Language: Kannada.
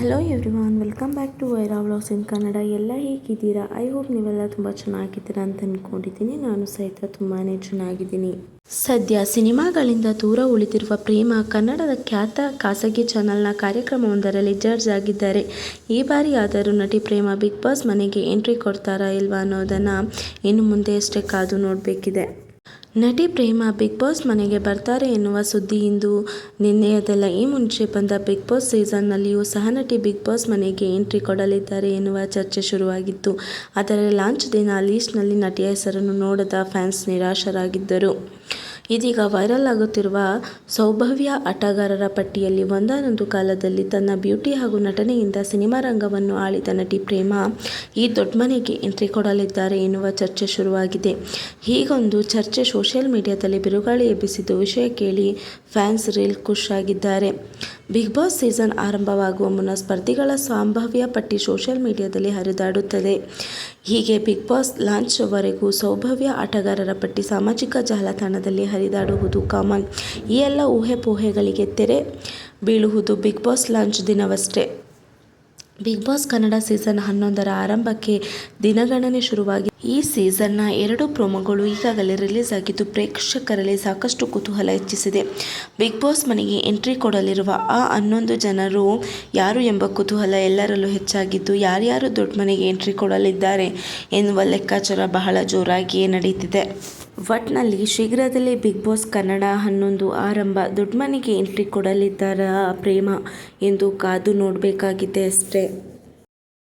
Hello everyone welcome back to Vaira vlogs in Kannada ಎಲ್ಲ ಹೇಗಿದ್ದೀರಾ? ಐ ಹೋಪ್ ನೀವೆಲ್ಲ ತುಂಬ ಚೆನ್ನಾಗಿದ್ದೀರಾ ಅಂತ ಅಂದ್ಕೊಂಡಿದ್ದೀನಿ ನಾನು ಸಹಿತ ತುಂಬಾ ಚೆನ್ನಾಗಿದ್ದೀನಿ. ಸದ್ಯ ಸಿನಿಮಾಗಳಿಂದ ದೂರ ಉಳಿದಿರುವ ಪ್ರೇಮ ಕನ್ನಡದ ಖ್ಯಾತ ಖಾಸಗಿ ಚಾನೆಲ್ನ ಕಾರ್ಯಕ್ರಮವೊಂದರಲ್ಲಿ ಜಡ್ಜ್ ಆಗಿದ್ದಾರೆ. ಈ ಬಾರಿ ಆದರೂ ನಟಿ ಪ್ರೇಮ ಬಿಗ್ ಬಾಸ್ ಮನೆಗೆ ಎಂಟ್ರಿ ಕೊಡ್ತಾರಾ ಇಲ್ವಾ ಅನ್ನೋದನ್ನು ಇನ್ನು ಮುಂದೆಯಷ್ಟೇ ಕಾದು ನೋಡಬೇಕಿದೆ. ನಟಿ ಪ್ರೇಮ ಬಿಗ್ ಬಾಸ್ ಮನೆಗೆ ಬರ್ತಾರೆ ಎನ್ನುವ ಸುದ್ದಿ ಇಂದು. ನಿನ್ನೆಯದೆಲ್ಲ ಈ ಮುಂಚೆ ಬಂದ ಬಿಗ್ ಬಾಸ್ ಸೀಸನ್ನಲ್ಲಿಯೂ ಸಹ ನಟಿ ಬಿಗ್ ಬಾಸ್ ಮನೆಗೆ ಎಂಟ್ರಿ ಕೊಡಲಿದ್ದಾರೆ ಎನ್ನುವ ಚರ್ಚೆ ಶುರುವಾಗಿತ್ತು. ಆದರೆ ಲಾಂಚ್ ದಿನ ಲೀಸ್ಟ್ನಲ್ಲಿ ನಟಿಯ ಹೆಸರನ್ನು ನೋಡದ ಫ್ಯಾನ್ಸ್ ನಿರಾಶರಾಗಿದ್ದರು. ಇದೀಗ ವೈರಲ್ ಆಗುತ್ತಿರುವ ಸೌಭವ್ಯ ಆಟಗಾರರ ಪಟ್ಟಿಯಲ್ಲಿ ಒಂದಾನೊಂದು ಕಾಲದಲ್ಲಿ ತನ್ನ ಬ್ಯೂಟಿ ಹಾಗೂ ನಟನೆಯಿಂದ ಸಿನಿಮಾ ರಂಗವನ್ನು ಆಳಿದ ನಟಿ ಪ್ರೇಮ ಈ ದೊಡ್ಡ ಮನೆಗೆ ಎಂಟ್ರಿ ಕೊಡಲಿದ್ದಾರೆ ಎನ್ನುವ ಚರ್ಚೆ ಶುರುವಾಗಿದೆ. ಹೀಗೊಂದು ಚರ್ಚೆ ಸೋಷಿಯಲ್ ಮೀಡಿಯಾದಲ್ಲಿ ಬಿರುಗಾಳಿ ಎಬ್ಬಿಸಿದ್ದು ವಿಷಯ ಕೇಳಿ ಫ್ಯಾನ್ಸ್ ರೀಲ್ ಖುಷ್ ಆಗಿದ್ದಾರೆ ಬಿಗ್ ಬಾಸ್ ಸೀಸನ್ ಆರಂಭವಾಗುವ ಮುನ್ನ ಸ್ಪರ್ಧಿಗಳ ಸಂಭಾವ್ಯ ಪಟ್ಟಿ ಸೋಷಿಯಲ್ ಮೀಡಿಯಾದಲ್ಲಿ ಹರಿದಾಡುತ್ತದೆ. ಹೀಗೆ ಬಿಗ್ ಬಾಸ್ ಲಾಂಚ್ವರೆಗೂ ಸೌಭವ್ಯ ಆಟಗಾರರ ಪಟ್ಟಿ ಸಾಮಾಜಿಕ ಜಾಲತಾಣದಲ್ಲಿ ಹರಿದಾಡುವುದು ಕಾಮನ್. ಈ ಎಲ್ಲ ಊಹೆಪೋಹೆಗಳಿಗೆ ತೆರೆ ಬೀಳುವುದು ಬಿಗ್ ಬಾಸ್ ಲಾಂಚ್ ದಿನವಷ್ಟೇ. ಬಿಗ್ ಬಾಸ್ ಕನ್ನಡ ಸೀಸನ್ ಹನ್ನೊಂದರ ಆರಂಭಕ್ಕೆ ದಿನಗಣನೆ ಶುರುವಾಗಿ ಈ ಸೀಸನ್ನ ಎರಡು ಪ್ರೊಮೋಗಳು ಈಗಾಗಲೇ ರಿಲೀಸ್ ಆಗಿದ್ದು ಪ್ರೇಕ್ಷಕರಲ್ಲಿ ಸಾಕಷ್ಟು ಕುತೂಹಲ ಹೆಚ್ಚಿಸಿದೆ. ಬಿಗ್ ಬಾಸ್ ಮನೆಗೆ ಎಂಟ್ರಿ ಕೊಡಲಿರುವ ಆ ಹನ್ನೊಂದು ಜನರು ಯಾರು ಎಂಬ ಕುತೂಹಲ ಎಲ್ಲರಲ್ಲೂ ಹೆಚ್ಚಾಗಿದ್ದು, ಯಾರ್ಯಾರು ದೊಡ್ಡ ಮನೆಗೆ ಎಂಟ್ರಿ ಕೊಡಲಿದ್ದಾರೆ ಎನ್ನುವ ಲೆಕ್ಕಾಚಾರ ಬಹಳ ಜೋರಾಗಿಯೇ ನಡೀತಿದೆ ಒಟ್ನಲ್ಲಿ ಶೀಘ್ರದಲ್ಲೇ ಬಿಗ್ ಬಾಸ್ ಕನ್ನಡ ಹನ್ನೊಂದು ಆರಂಭ, ದೊಡ್ಡ ಮನೆಗೆ ಎಂಟ್ರಿ ಕೊಡಲಿದ್ದಾರಾ ಪ್ರೇಮ ಎಂದು ಕಾದು ನೋಡಬೇಕಾಗಿದೆ ಅಷ್ಟೇ.